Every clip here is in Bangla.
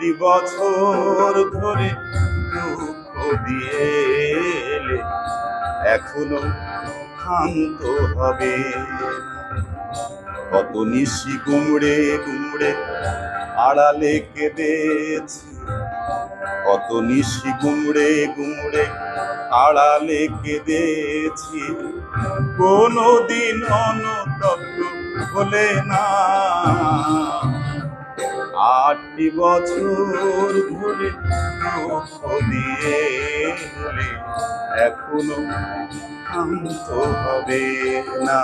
আটটি বছর ধরে দুঃখ দিয়ে এখনও ক্ষান্ত হবে। কত নিশি কুমড়ে কুমড়ে আড়ালে কেঁদেছি। কত নিশি কুমড়ে কুমড়ে আড়ালে কেঁদেছি। কোনো দিন অনুতপ্ত হলে না। আটটি বছর ধরে দিয়ে এখনও শান্ত হবে না।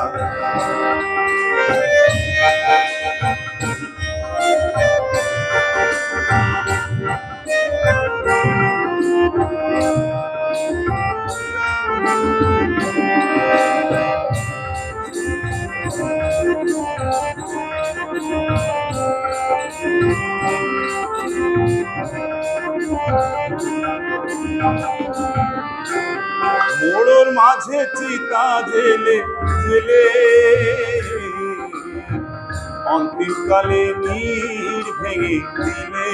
মোড়োর মাঝে চিতা জেলে জেলে। অন্তিমকালে নীর ভেঙে দিলে।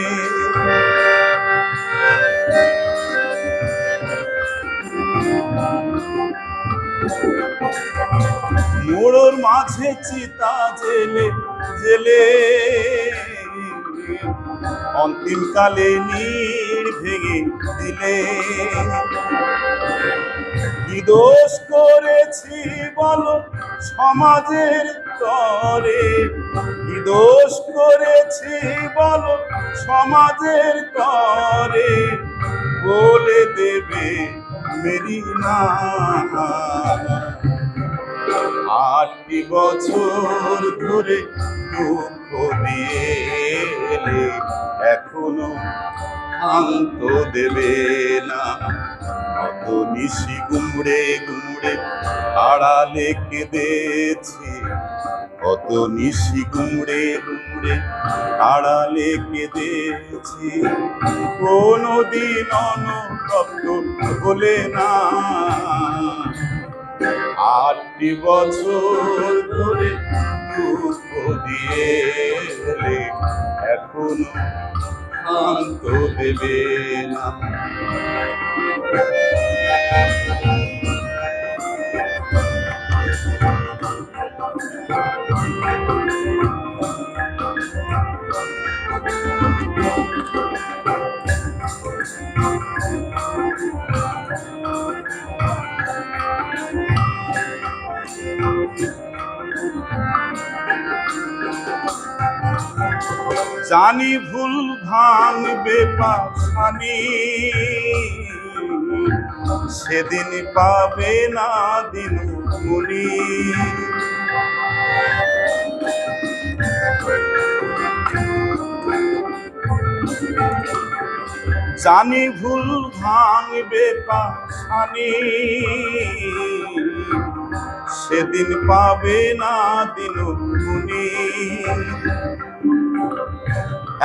মোড়োর মাঝে চিতা জেলে জেলে। অন্তিমকালে নীর ভেঙে দিলে। কি দোষ করেছি বলো সমাজের তরে? কি দোষ করেছি বলো সমাজের তরে? বলে দেবে মেরি না আটটি বছর ধরে দুঃখ দিয়ে এলে এখনও শান্ত দেবে না। কত নিশি গুমড়ে গুমড়ে আড়ালে কেঁদেছি কত নিশি গুমড়ে গুমড়ে আড়ালে কেঁদেছি কোনোদিন অনুতপ্ত বলে না। আটটি বছর ধরে দুঃখ দিয়ে এলে এখনও শান্ত দেবে না। জানি ভুল ভাঙবে পাশানি সেদিন পাবে না দিন মুনি জানি ভুল ভাঙবে পাশানি সেদিন পাবে না দিন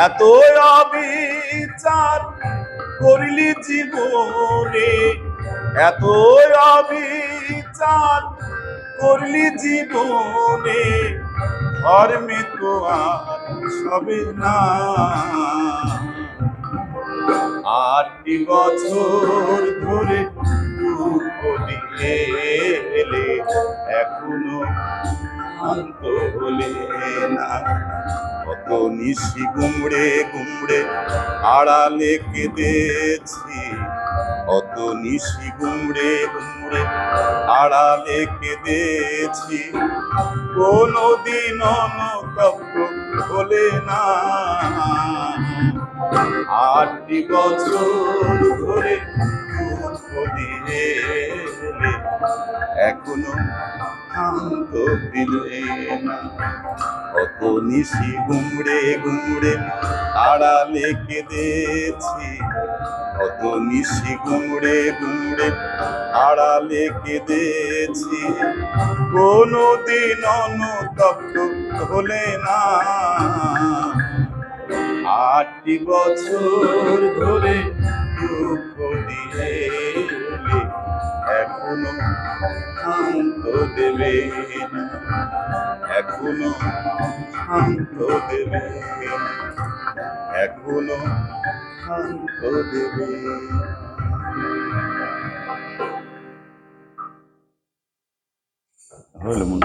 এত অবিচার করিলি জীবনে, এত অবিচার করলি জীবনে, ধর্মে তো আর সবে না। আটটি বছর ধরে দুঃখ দিয়ে এলে এখনও শান্ত হলে না। কত নিশি গুমড়ে গুমড়ে আড়ালে কেঁদেছি। কত নিশি গুমড়ে গুমড়ে আড়ালে কেঁদেছি। কোনোদিন অনুতপ্ত হলে না। আটটি বছর ধরে এখনও শান্ত দিলে না। কত নিশি গুমড়ে গুমড়ে আড়ালে কেঁদেছি কত নিশি গুমড়ে গুমড়ে আড়ালে কেঁদেছি কোনো দিন অনুতপ্ত হলে না। আটটি বছর ধরে দুঃখ দিয়ে এলে এখনও শান্ত দেবে। এখনও শান্ত দেবে। এখনও শান্ত দেবে। হলো।